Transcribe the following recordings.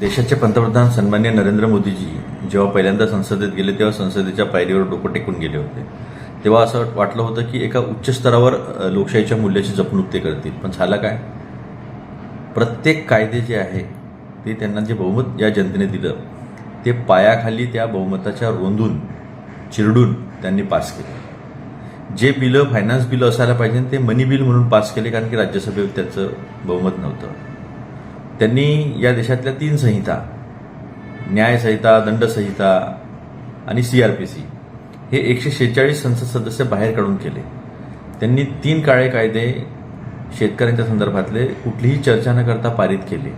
देशाचे पंतप्रधान सन्मान्य नरेंद्र मोदीजी जेव्हा पहिल्यांदा संसदेत गेले तेव्हा संसदेच्या पायरीवर डोकं टेकून गेले होते. तेव्हा असं वाटलं होतं की एका उच्च स्तरावर लोकशाहीच्या मूल्याची जपणूक ते करतील. पण झालं काय? प्रत्येक कायदे जे आहे ते त्यांना जे बहुमत या जनतेने दिलं ते पायाखाली त्या बहुमताच्या रोंदून चिरडून त्यांनी पास केले. जे बिलं फायनान्स बिलं असायला पाहिजे ते मनी बिल म्हणून पास केले कारण की राज्यसभेत त्याचं बहुमत नव्हतं. त्यांनी या देशातल्या तीन संहिता न्यायसंहिता दंडसंहिता आणि सी आर पी सी हे एकशे शेहेचाळीस संसद सदस्य बाहेर काढून केले. त्यांनी तीन काळे कायदे शेतकऱ्यांच्या संदर्भातले कुठलीही चर्चा न करता पारित केले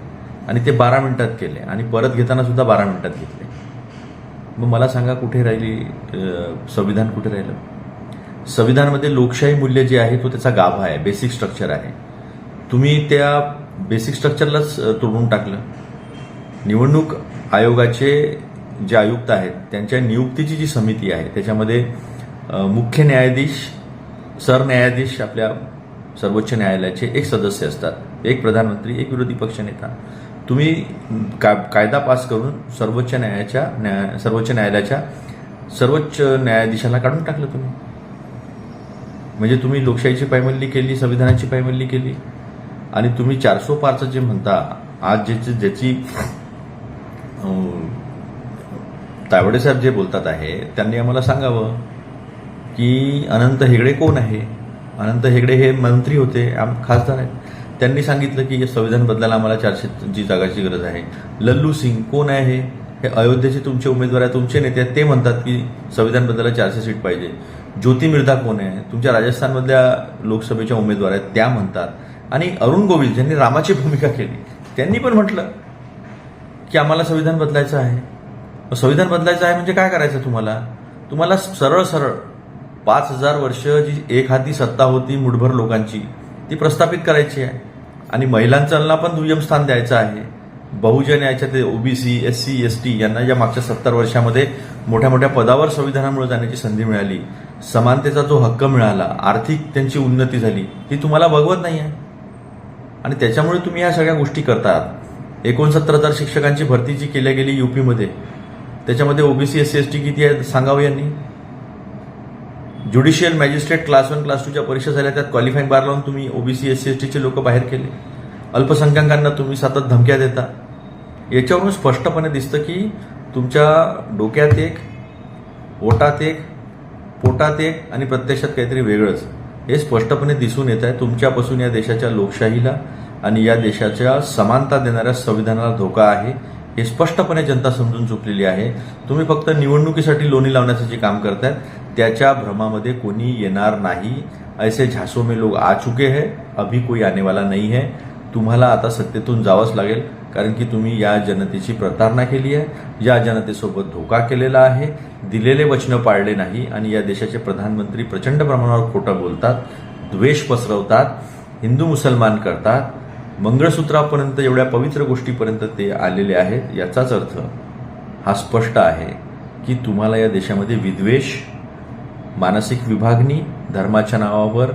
आणि ते बारा मिनिटात केले आणि परत घेताना सुद्धा बारा मिनिटात घेतले. मग मला सांगा कुठे राहिली संविधान कुठे राहिलं? संविधानामध्ये लोकशाही मूल्य जे आहे तो त्याचा गाभा आहे बेसिक स्ट्रक्चर आहे. तुम्ही त्या बेसिक स्ट्रक्चरलाच तोडून टाकलं. निवडणूक आयोगाचे जे आयुक्त आहेत त्यांच्या नियुक्तीची जी समिती आहे त्याच्यामध्ये मुख्य न्यायाधीश सरन्यायाधीश आपल्या सर्वोच्च न्यायालयाचे एक सदस्य असतात. एक प्रधानमंत्री एक विरोधी पक्षनेता तुम्ही का कायदा पास करून सर्वोच्च न्यायाच्या न्याय सर्वोच्च न्यायालयाच्या सर्वोच्च न्यायाधीशाला काढून टाकलं तुम्ही. म्हणजे तुम्ही लोकशाहीची पायमल्ली केली संविधानाची पायमल्ली केली आणि तुम्ही चारसो पारचं जे म्हणता आज ज्याची ज्याची अं, साहेब जे बोलतात आहे त्यांनी आम्हाला सांगावं की अनंत हेगडे कोण आहे? अनंत हेगडे हे मंत्री होते आम खासदार आहेत. त्यांनी सांगितलं की संविधान बदलायला आम्हाला चारशे जी जागाची गरज आहे. लल्लू सिंग कोण आहे? हे हे अयोध्येचे तुमचे उमेदवार आहे तुमचे नेते आहेत ते म्हणतात की संविधान बदलायला चारशे सीट पाहिजे. ज्योती मिर्धा कोण आहे? तुमच्या राजस्थानमधल्या लोकसभेच्या उमेदवार आहेत त्या म्हणतात. आणि अरुण गोविल ज्यांनी रामाची भूमिका केली त्यांनी पण म्हटलं की आम्हाला संविधान बदलायचं आहे. संविधान बदलायचं आहे म्हणजे काय करायचं तुम्हाला? तुम्हाला सरळ सरळ पाच हजार वर्ष जी एक हाती सत्ता होती मुठभर लोकांची ती प्रस्थापित करायची आहे. आणि महिलांना पण दुय्यम स्थान द्यायचं आहे. बहुजन याच्यात OBC S C S T यांना या मागच्या सत्तर वर्षामध्ये मोठ्या मोठ्या पदावर संविधानामुळे जाण्याची संधी मिळाली. समानतेचा जो हक्क मिळाला आर्थिक त्यांची उन्नती झाली ही तुम्हाला बघवत नाही आहे आणि त्याच्यामुळे तुम्ही या सगळ्या गोष्टी करतात. एकोणसत्तर हजार शिक्षकांची भरती जी केल्या गेली युपीमध्ये. त्याच्यामध्ये OBC S C S T किती आहे सांगावं यांनी? Judicial magistrate class one class टूच्या परीक्षा झाल्या त्यात क्वालिफाईंग बार लावून तुम्ही ओबीसी एस सी एस टीचे लोक बाहेर केले. अल्पसंख्याकांना तुम्ही सतत धमक्या देता. याच्यावरून स्पष्टपणे दिसतं की तुमच्या डोक्यात एक ओटात एक पोटात एक आणि प्रत्यक्षात काहीतरी वेगळंच. हे स्पष्टपणे दिसून येत आहे. तुमच्यापासून या देशाच्या लोकशाहीला आणि या देशाच्या समानता देणाऱ्या संविधानाला धोका आहे. हे स्पष्टपणे जनता समजून चुकलेली आहे. तुम्ही फक्त निवडणुकीसाठी लोणी लावण्याचं जे काम करतायत त्याच्या भ्रमामध्ये कोणी येणार नाही. ऐसे झासो में लोग आ चुके हैं अभी कोई आने वाला नहीं है. तुम्हाला आता सत्तेतून जावंच लागेल. कारण की तुम्ही या जनतेची प्रतारणा केली आहे या जनतेसोबत धोका केलेला आहे दिलेले वचनं पाळले नाही आणि या देशाचे प्रधानमंत्री प्रचंड प्रमाणावर खोटं बोलतात द्वेष पसरवतात हिंदू मुसलमान करतात. मंगळसूत्रापर्यंत एवढ्या पवित्र गोष्टीपर्यंत ते आलेले आहेत याचाच अर्थ हा स्पष्ट आहे की तुम्हाला या देशामध्ये विद्वेष मानसिक विभागणी धर्माच्या नावावर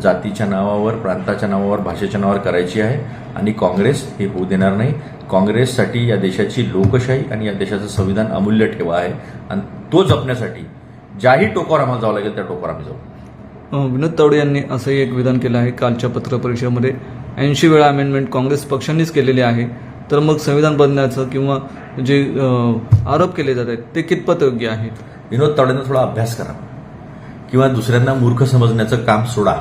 जातीच्या नावावर प्रांताच्या नावावर भाषेच्या नावावर करायची आहे आणि काँग्रेस हे होऊ देणार नाही. काँग्रेससाठी या देशाची लोकशाही आणि या देशाचं संविधान अमूल्य ठेवा आहे. आणि तो जपण्यासाठी ज्याही टोकावर आम्हाला जावं लागेल त्या टोकावर आम्ही जाऊ. विनोद तावडे यांनी असंही एक विधान केलं आहे. कालच्या पत्रपरिषदेमध्ये ऐंशी वेळा अमेंडमेंट काँग्रेस पक्षांनीच केलेली आहे. तर मग संविधान बदलण्याचं किंवा जे आरोप केले जात आहेत ते कितपत योग्य आहेत विनोद तावडेंना थोडा अभ्यास करा. किंवा दुसऱ्यांना मूर्ख समजण्याचं काम सोडा.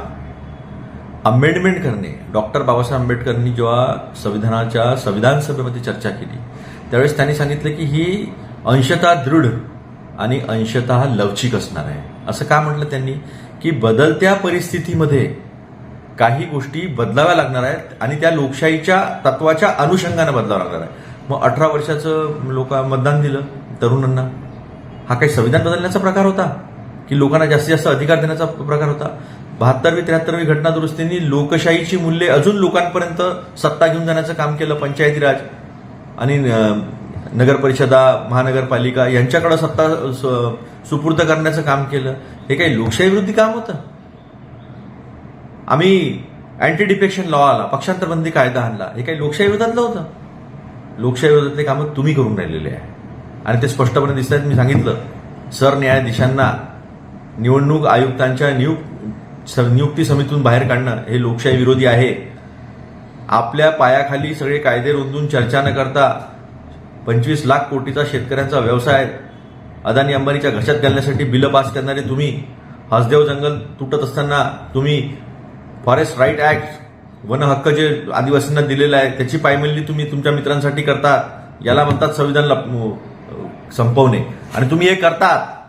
अमेंडमेंट करणे. डॉक्टर बाबासाहेब आंबेडकरांनी जेव्हा संविधानाच्या संविधान सभेमध्ये चर्चा केली त्यावेळेस त्यांनी सांगितलं की ही अंशतः दृढ आणि अंशतः लवचिक असणार आहे. असं का म्हटलं त्यांनी? की बदलत्या परिस्थितीमध्ये काही गोष्टी बदलाव्या लागणार आहेत आणि त्या लोकशाहीच्या तत्वाच्या अनुषंगानं बदलावं लागणार आहे मग अठरा वर्षाचं लोक मतदान दिलं तरुणांना. हा काही संविधान बदलण्याचा प्रकार होता? की लोकांना जास्तीत जास्त अधिकार देण्याचा प्रकार होता? बहात्तरवी त्र्याहत्तरवी घटना दुरुस्तींनी लोकशाहीची मूल्ये अजून लोकांपर्यंत सत्ता घेऊन जाण्याचं काम केलं पंचायती राज आणि नगरपरिषदा नगर परिषदा महानगरपालिका यांच्याकडे सत्ता स- सुपूर्द करण्याचं काम केलं. हे काही लोकशाही विरोधी काम होतं? आम्ही अँटी डिफेक्शन लॉ आला पक्षांतरबंदी कायदा आणला हे काही लोकशाही विरोधातलं होतं? लोकशाही विरोधातले कामं तुम्ही करून राहिलेले आहे. आणि ते स्पष्टपणे दिसत आहेत मी सांगितलं सरन्यायाधीशांना निवडणूक आयुक्तांच्या नियुक्त नियुक्ती समितीतून बाहेर काढणं हे लोकशाही विरोधी आहे. आपल्या पायाखाली सगळे कायदे रुंदून चर्चा न करता पंचवीस लाख कोटीचा शेतकऱ्यांचा व्यवसाय अदानी अंबानीच्या घशात घालण्यासाठी बिलं पास करणारे तुम्ही हसदेव जंगल तुटत असताना तुम्ही फॉरेस्ट राईट ऍक्ट वन हक्क जे आदिवासींना दिलेला आहे त्याची पायमल्ली तुम्ही तुमच्या मित्रांसाठी करता याला म्हणतात संविधान लप- संपवणे. आणि तुम्ही हे करतात.